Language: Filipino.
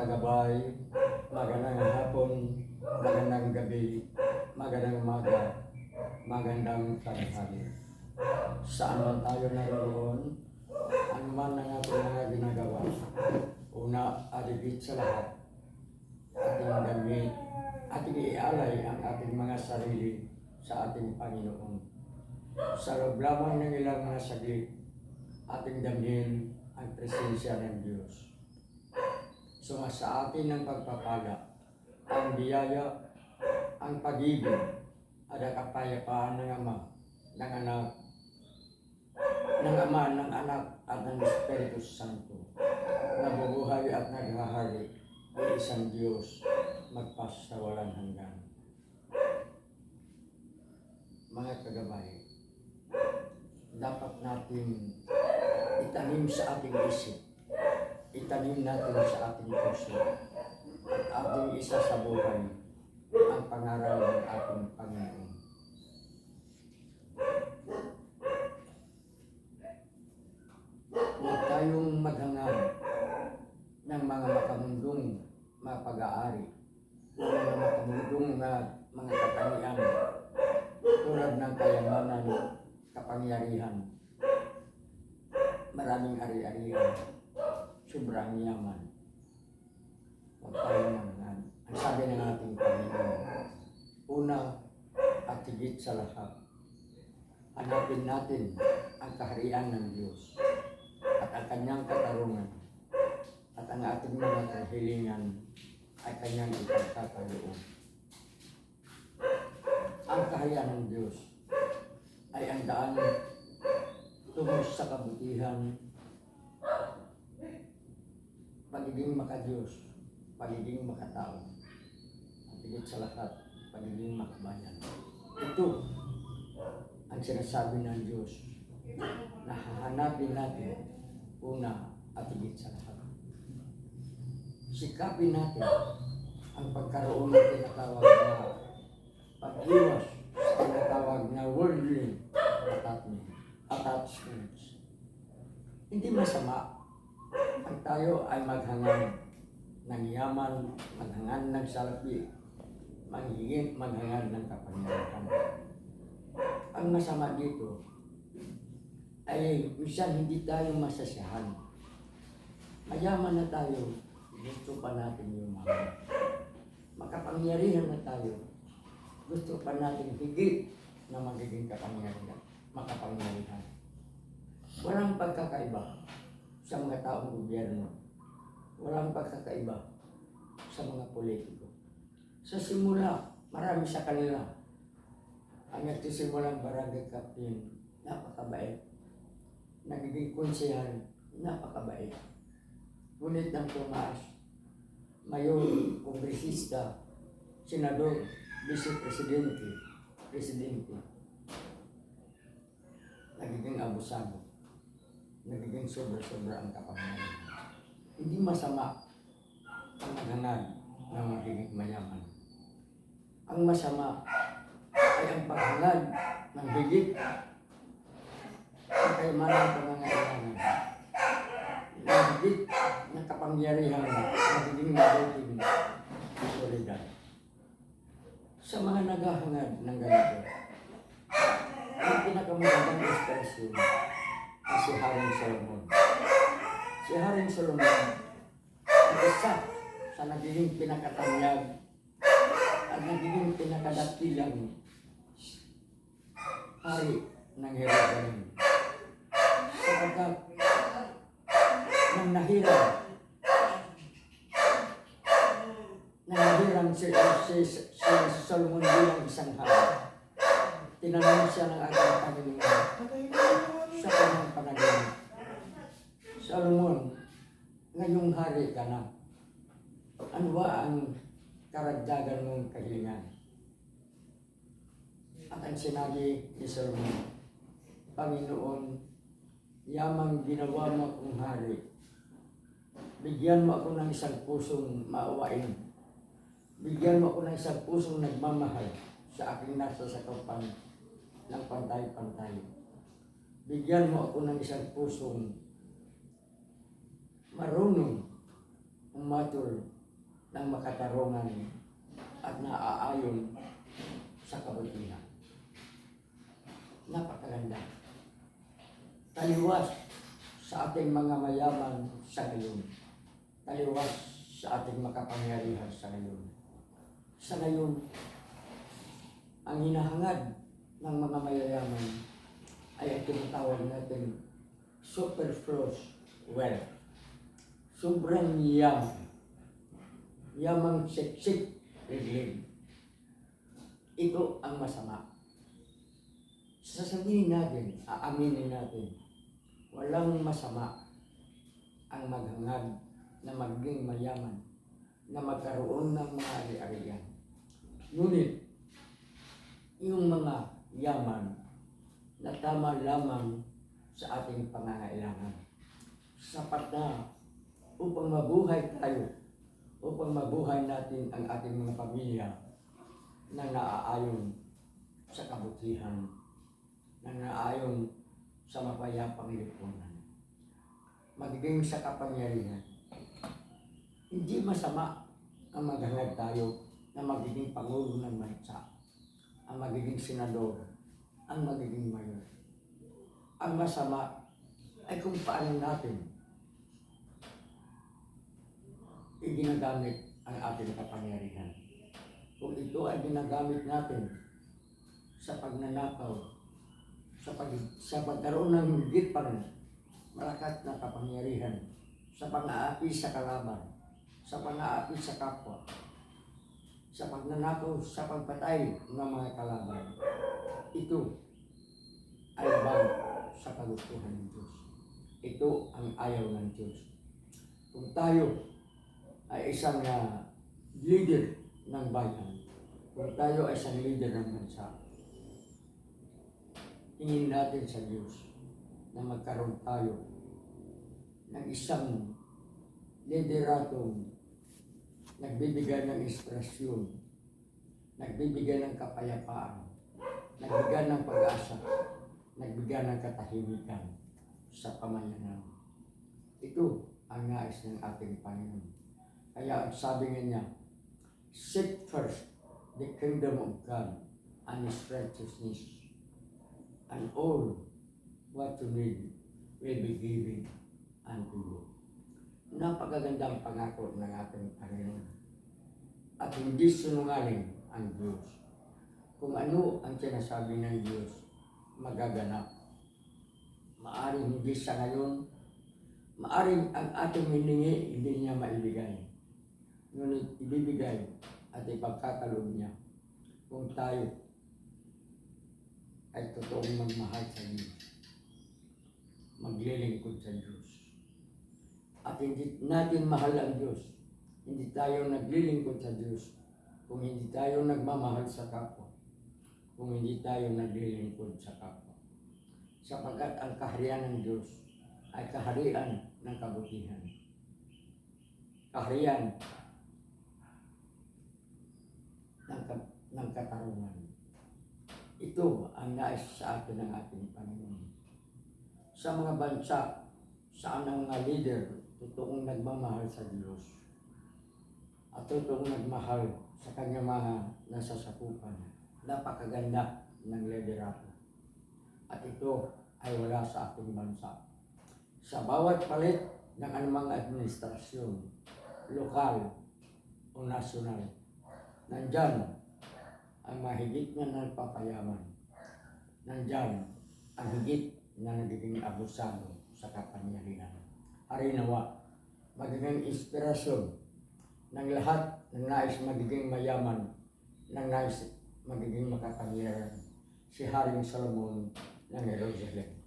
kagabay, magandang hapon, magandang gabi, magandang umaga, magandang tanghali. Saan man tayo naroon, ano man ang ating mga ginagawa, una, aligit sa lahat, ating damit, ating ialay ang ating mga sarili sa ating Panginoon. Sa loob lamang ng ilang mga saglit, ating damhin ang presensya ng Diyos. So sa atin ang pagpapala, ang biyaya, ang pag-ibig, at ang kapayapaan ng Ama, ng Anak, ng Ama, ng Anak, at ng Espiritu Santo, na bubuhay at naghahari ang isang Diyos magpas sa walang hanggan. Mga kagabay, dapat natin itanim sa ating isip, itanim natin sa ating puso, at ating isa sa buhay ang pangaral ng ating Panginoon. Huwag tayong maghangad ng mga makamundong mga pag-aari, ng mga makamundong na mga katangian, tulad ng kayamanan, kapangyarihan, maraming ari-arian, sobrang yaman. Huwag. Ang sabi ng ating Panginoon, una at higit sa lahat, hanapin natin ang kaharian ng Diyos at ang kanyang katarungan at ang ating mga kahilingan ay kanyang ipagtataloob. Ang kaharian ng Diyos ay ang daan tungo sa kabutihan, pagiging makadiyos, pagiging makatao, at higit sa lahat, pagiging makabayan. Ito ang sinasabi ng Diyos na hahanapin natin una at higit sa lahat. Sikapin natin ang pagkaroon ng tinatawag na pag-iwas sa tinatawag na worldly attachment, attachments. Hindi masama tayo ay maghangad ng yaman, maghangad ng salapi, manghingit, maghangad ng kapangyarihan. Ang masama dito ay minsan hindi tayo masasiyahan. Mayaman na tayo, gusto pa natin mga makapangyarihan na tayo, gusto pa natin higit na magiging kapangyarihan, makapangyarihan. Walang pagkakaiba sa mga taong gobyerno. Walang pagkakaiba sa mga politiko. Sa simula, marami sa kanila ang nagtisimulang barangay captain, napakabait. Nagiging konsehal, napakabait. Ngunit ng tumaas, mayor, kongresista, senador, vice-presidente, presidente, nagiging abusado. Nagiging sobra-sobra ang kapangyarihan. Hindi masama ang maghangad ng magiging mayaman. Ang masama ay ang paghangad ng higit sa kayamanan ng pangangailangan. Ng higit na kapangyarihan magiging mabuting solidar. Sa mga naghahangad ng ganito, ang pinakamagandang ekspresyon si Haring Solomon. Si Haring Solomon, ang isa sa nagiging pinakatanyag at nagiging pinakadakilang hari ng Jerusalem. Sapagkat nang nahirang nang nahirang si, si, si, Solomon bilang isang hari, tinanong siya ng ating Panginoon sa kanyang panaginip. Solomon, ngayong hari ka na. Ano ba ang karagdagan mong kahilingan? At ang sinabi ni Solomon, Panginoon, yamang ginawa mo akong hari. Bigyan mo ako ng isang pusong maawain. Bigyan mo ako ng isang pusong nagmamahal sa aking nasa sakapan ng pantay-pantay. Bigyan mo ako ng isang pusong marunong umatol ng makatarungan at naaayon sa kabutihan. Napakaganda. Taliwas sa ating mga mayaman sa ngayon. Taliwas sa ating makapangyarihan sa ngayon. Sa ngayon, ang hinahangad ng mga mayayaman ay ang tinatawag natin superfluous wealth. Sobrang yaman. Yamang siksik riglig. Ito ang masama. Sasabihin natin, aaminin natin, walang masama ang maghangad na maging mayaman, na magkaroon ng mga ari-arian. Ngunit, yung mga yaman na tama lamang sa ating pangangailangan. Sapat na upang mabuhay tayo, upang mabuhay natin ang ating mga pamilya na naaayon sa kabutihan, na naaayon sa mapayapang lipunan. Magiging sa kapangyarihan. Hindi masama ang maghangad tayo na magiging Pangulo ng bansa, ang magiging senador, ang magiging mayor. Ang masama ay kung paano natin iginagamit ang ating kapangyarihan. Kung ito ay ginagamit natin sa pagnanakaw, sa, pag, sa pagkaroon ng higit pang malakas na kapangyarihan, sa pang-aapi sa kalaban, sa pang-aapi sa kapwa, sa pagnanakaw, sa pagpatay ng mga kalaban. Ito ay bag sa kagustuhan ng Diyos. Ito ang ayaw ng Diyos. Kung tayo ay isang uh, leader ng bayan, kung tayo ay isang leader ng bansa, tingin natin sa Diyos na magkaroon tayo ng isang lideratong nagbibigay ng inspirasyon, nagbibigay ng kapayapaan, nagbigay ng pag-asa, nagbigay ng katahimikan sa pamayanan. Ito ang nais ng ating Panginoon. Kaya ang sabi nga niya, Seek first the kingdom of God and His righteousness, and all what you need will be given unto you. Napakagandang pangako ng ating Panginoon. At hindi sinungaling ang Diyos. Kung ano ang sinasabi ng Diyos, magaganap. Maaring hindi sa ngayon, maaring ang ating hiningi, hindi niya maibigay. Ngunit ibibigay at ipagkakaloob niya kung tayo ay totoong magmahal sa Diyos. Maglilingkod sa Diyos. At hindi natin mahal ang Diyos. Hindi tayo naglilingkod sa Diyos kung hindi tayo nagmamahal sa kapwa. Kung hindi tayo naglilingkod sa kapwa. Sapagkat ang kaharian ng Diyos ay kaharian ng kabutihan. Kaharian ng, ng katarungan. Ito ang nais sa atin ng ating Panginoon. Sa mga bansa, saan ang mga leader totoong nagmamahal sa Diyos at totoong nagmahal sa kanyang mga nasasakupan. Napakaganda ng liderato. At ito ay wala sa ating bansa. Sa bawat palit ng anumang administrasyon, lokal o nasyonal, nandyan ang mahigit na nagpapayaman. Nandyan ang higit na nagiging abusado sa kapangyarihan. Harinawa, magiging inspirasyon ng lahat ng nais magiging mayaman, ng nais magiging makapangyarihan. Si Haring Solomon ng Jerusalem.